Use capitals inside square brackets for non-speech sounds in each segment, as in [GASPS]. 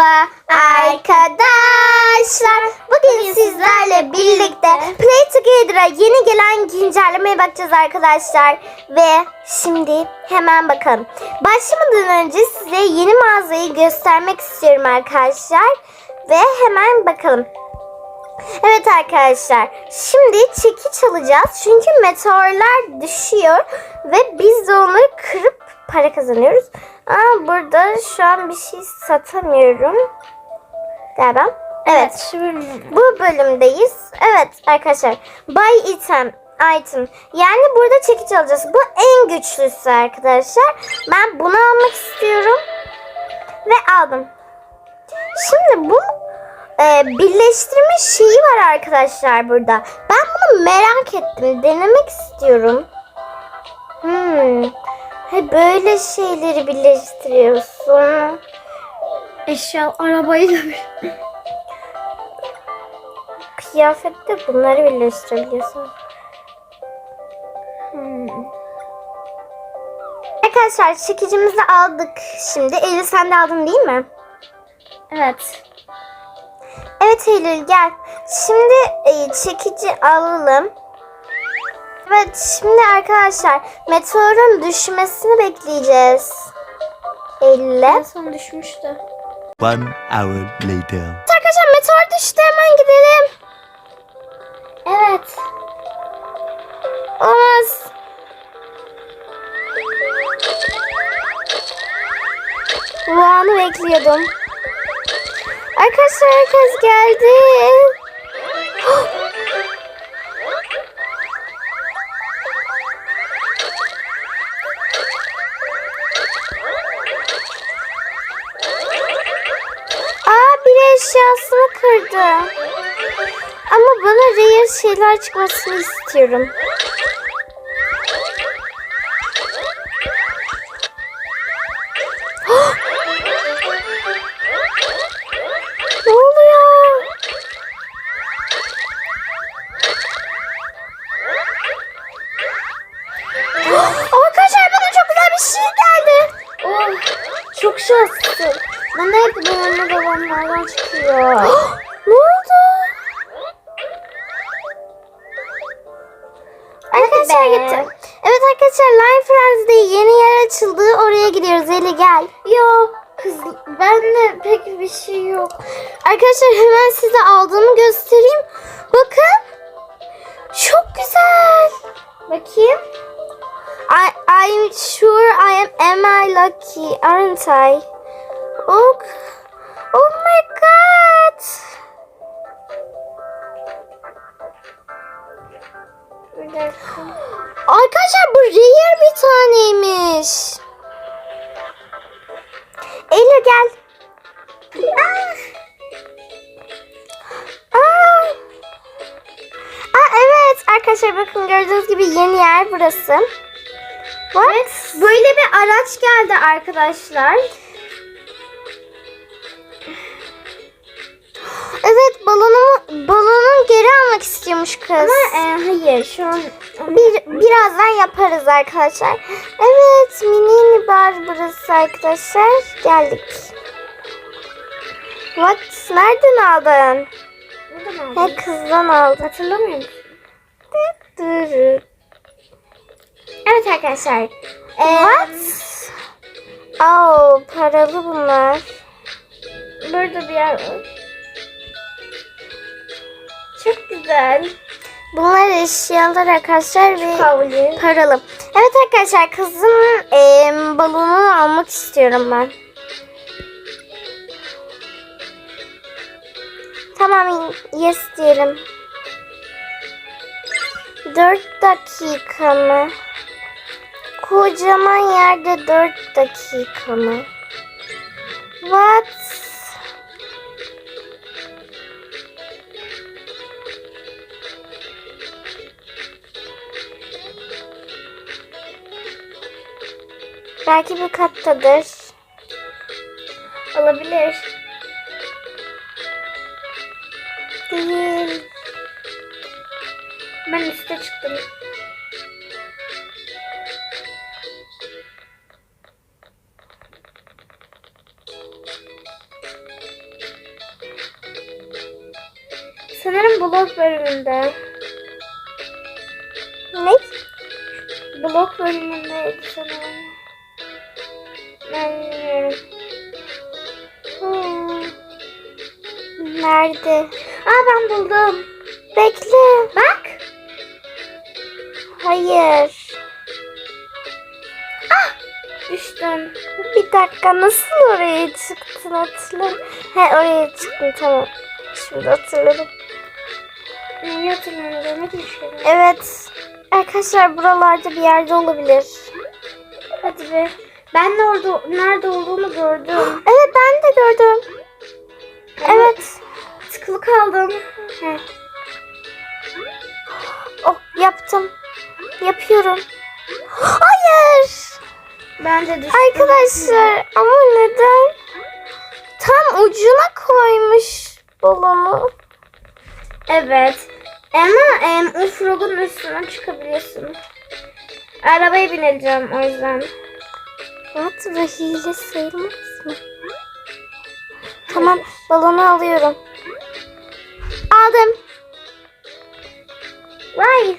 Merhaba arkadaşlar. Bugün sizlerle birlikte Play Together'a yeni gelen güncellemeye bakacağız arkadaşlar. Ve şimdi hemen bakalım. Başlamadan önce size yeni mağazayı göstermek istiyorum arkadaşlar. Ve hemen bakalım. Evet arkadaşlar. Şimdi çekiç alacağız. Çünkü meteorlar düşüyor. Ve biz de onları kırıp para kazanıyoruz. Aa, burada şu an bir şey satamıyorum. Galiba. Evet. Bu bölümdeyiz. Evet arkadaşlar. Buy item. Item. Yani burada çekiç alacağız. Bu en güçlüsü arkadaşlar. Ben bunu almak istiyorum. Ve aldım. Şimdi bu e, birleştirme şeyi var arkadaşlar burada. Ben bunu merak ettim. Denemek istiyorum. Hmm. He, böyle şeyleri birleştiriyorsun. Eşya arabayı da bir. Kıyafette bunları birleştirebiliyorsun. Hmm. Arkadaşlar çekicimizi aldık şimdi. Eylül sen de aldın değil mi? Evet. Evet Eylül gel. Şimdi e, çekici alalım. Evet şimdi arkadaşlar meteorun düşmesini bekleyeceğiz. Eylül'e. En son düşmüştü. One hour later. Arkadaşlar meteor düştü hemen gidelim. Evet. Olmaz. Bu anı bekliyordum. Arkadaşlar herkes geldi. [GASPS] eşyasını kırdı. Ama bana rare şeyler çıkmasını istiyorum. Bana hep babamla babamlardan çıkıyor. [GASPS] ne oldu? Arkadaşlar gitti. Evet arkadaşlar Line Friends'de yeni yer açıldı. Oraya gidiyoruz. Eli gel. Yok kız bende pek bir şey yok. Arkadaşlar hemen size aldığımı göstereyim. Bakın. Çok güzel. Bakayım. I, I'm sure I am am I lucky, aren't I? Oh, oh my god. Arkadaşlar bu rare bir taneymiş. Eylül gel. Ah. Aa. Aa, evet arkadaşlar bakın gördüğünüz gibi yeni yer burası. What? Böyle bir araç geldi arkadaşlar. Evet balonumu balonu geri almak istiyormuş kız. Ama e, hayır şu an Bir, birazdan yaparız arkadaşlar. Evet mini bar burası arkadaşlar. Geldik. What? Nereden aldın? Buradan He aldım. kızdan aldım. Hatırlamıyor musun? Dur. Evet arkadaşlar. E, What? Oh paralı bunlar. Burada bir yer var. Çok güzel. Bunlar eşyalar arkadaşlar ve Havlu. paralı. Evet arkadaşlar kızımın em, balonunu almak istiyorum ben. Tamam yes diyelim. 4 dakika mı? Kocaman yerde 4 dakika mı? What? Belki bu kattadır. Olabilir. Değil. Ben üste çıktım. Sanırım blog bölümünde. Ne? Blog bölümündeydi sanırım. Ben. Hmm. Nerede? Aa ben buldum. Bekle. Bak. Hayır. Düştüm. Bir dakika nasıl oraya çıktın hatırlamıyorum. He oraya çıktın tamam. Şimdi hatırladım. Neyi hatırlamıyorum. Ne düştüm? Evet. Arkadaşlar buralarda bir yerde olabilir. Hadi be. Ben de orada nerede olduğunu gördüm. Evet ben de gördüm. Evet. Tıkılı kaldım. Heh. Oh yaptım. Yapıyorum. Hayır. Ben de düştüm. Arkadaşlar ama neden? Tam ucuna koymuş balonu. Evet. Ama em, o frogun üstüne çıkabiliyorsun. Arabaya bineceğim o yüzden. Bu hile sayılmaz mı? Tamam balonu alıyorum. Aldım. Vay.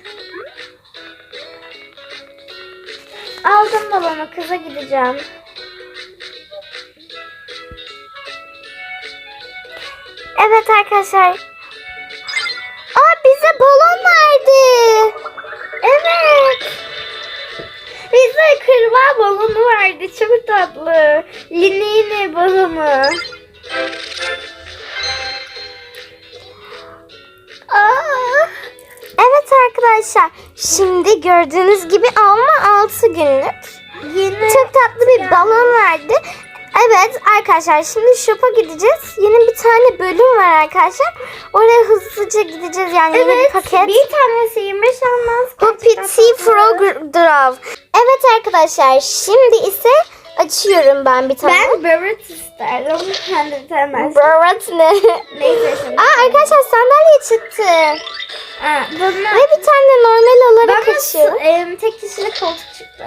Aldım balonu kıza gideceğim. Evet arkadaşlar. Aa bize balon verdi. Evet. Bize kırbağa balonu verdi. Çok tatlı. Linini balonu. Aa. Evet arkadaşlar. Şimdi gördüğünüz gibi ama 6 günlük. Yeni Çok tatlı bir balon verdi. Evet arkadaşlar şimdi shop'a gideceğiz. Yeni bir tane bölüm var arkadaşlar. Oraya hızlıca gideceğiz yani yeni bir Evet, paket. bir tanesi 25 almaz. Bu tatlı. Frog Draw. Evet arkadaşlar şimdi ise açıyorum ben bir tane. Ben Barrett isterdim. Kendi bir tane. Barrett ne? Neyse şimdi. Aa arkadaşlar sandalye çıktı. Aa, bunu... Ve bir tane normal olarak Bana açıyor. em, tek kişilik koltuk çıktı.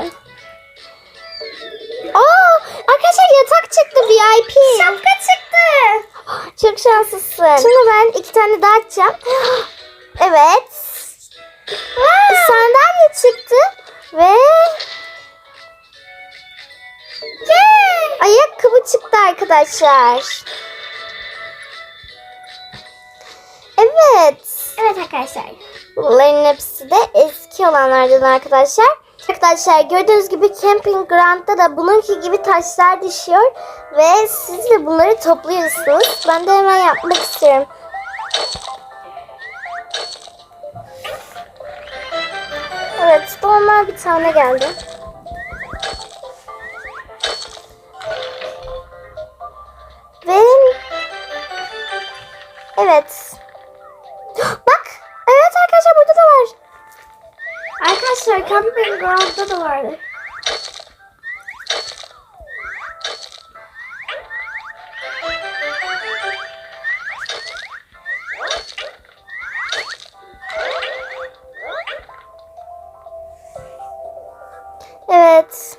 Aa arkadaşlar yatak çıktı VIP. Şapka çıktı. Çok şanslısın. Şimdi ben iki tane daha açacağım. [GASPS] Evet. Sandalye çıktı ve ayakkabı çıktı arkadaşlar. Evet. Evet arkadaşlar. Bunların hepsi de eski olanlardan arkadaşlar. Arkadaşlar gördüğünüz gibi Camping Ground'da da bununki gibi taşlar düşüyor. Ve siz de bunları topluyorsunuz. Ben de hemen yapmak istiyorum. Evet normal bir tane geldi. Ve evet. Bak. Evet arkadaşlar burada da var. Arkadaşlar Camping Ground'da da vardı. Evet.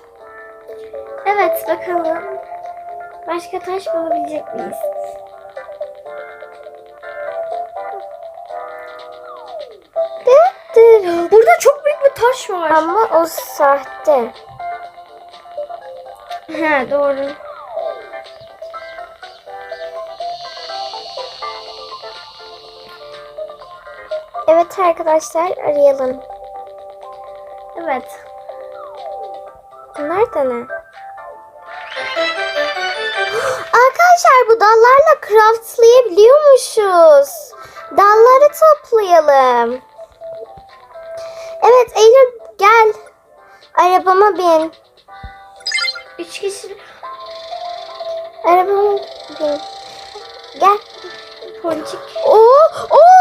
Evet bakalım. Başka taş bulabilecek miyiz? Burada çok büyük bir taş var. Ama o sahte. He doğru. Evet arkadaşlar arayalım. Evet. Bunlar da ne? Arkadaşlar bu dallarla craftlayabiliyormuşuz. Dalları toplayalım. Evet Eylül gel. Arabama bin. Üç kişi Arabama bin. Gel. ponçik. Oo, oo.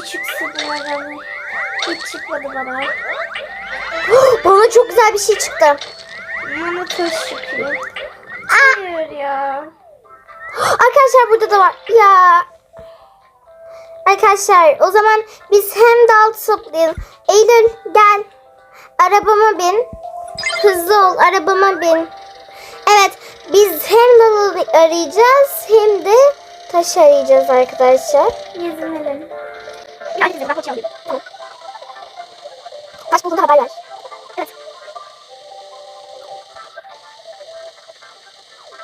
Şey çıksın bana. Hiç çıkmadı bana. Bana [GASPS] Bana çok güzel bir şey çıktı. Bana taş çıkıyor. Hayır ya. [GASPS] Arkadaşlar burada da var. Ya. Arkadaşlar o zaman biz hem dal toplayalım. Eylül gel. Arabama bin. Hızlı ol arabama bin. Evet biz hem dalı arayacağız hem de taş arayacağız arkadaşlar. Gezinelim. Gel kızım ben koçum. Tamam. Taş bulduğunda haber ver. Evet.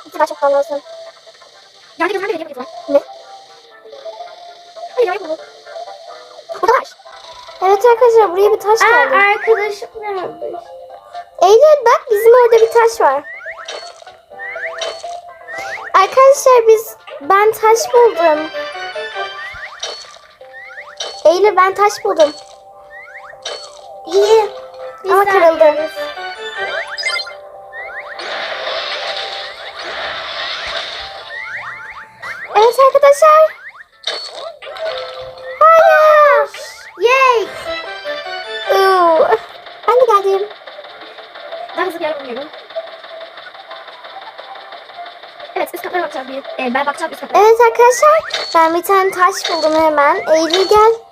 İki daha çok fazla olsun. Yani gözüme de geliyor Ne? Hayır hayır. Burada var. Evet arkadaşlar buraya bir taş Aa, geldi. arkadaşım gelmiş. Eylül bak bizim orada bir taş var. Arkadaşlar biz ben taş buldum. Eylül ben taş buldum. İyi. Biz Ama kırıldı. arıyoruz. Evet arkadaşlar. Hayır. Yay! Iı, Ben de geldim. Daha hızlı bir yer. Evet üst katlara bakacağız bir. Ee, ben bakacağım üst katlara. Evet arkadaşlar ben bir tane taş buldum hemen. Eylül gel.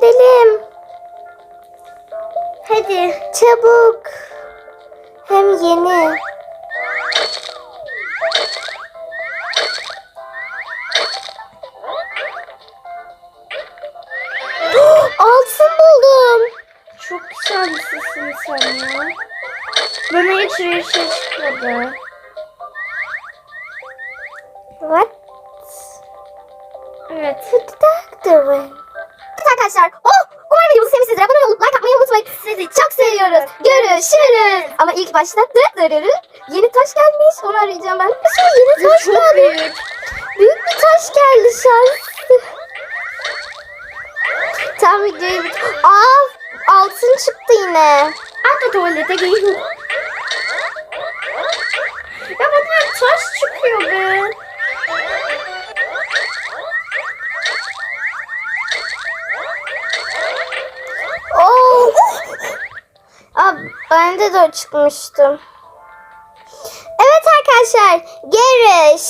Gidelim. Hadi. Çabuk. Hem yeni. [GASPS] Altın buldum. Çok şanslısın sen ya. Bana hiç bir şey çıkmadı. What? Evet. What the Evet arkadaşlar. Oh! Umarım videomuzu sevmişsinizdir. Abone olup like atmayı unutmayın. Sizi çok seviyoruz. Görüşürüz. Ama ilk başta dı dırırı. Yeni taş gelmiş. Onu arayacağım ben. Şu yeni taş Çok geldi. büyük. Büyük bir taş geldi şanslı. Tam videoyu bit. Aa altın çıktı yine. At da tuvalete giyin. Ya bana taş çıkıyor be. Bende de o çıkmıştı. Evet arkadaşlar görüşürüz.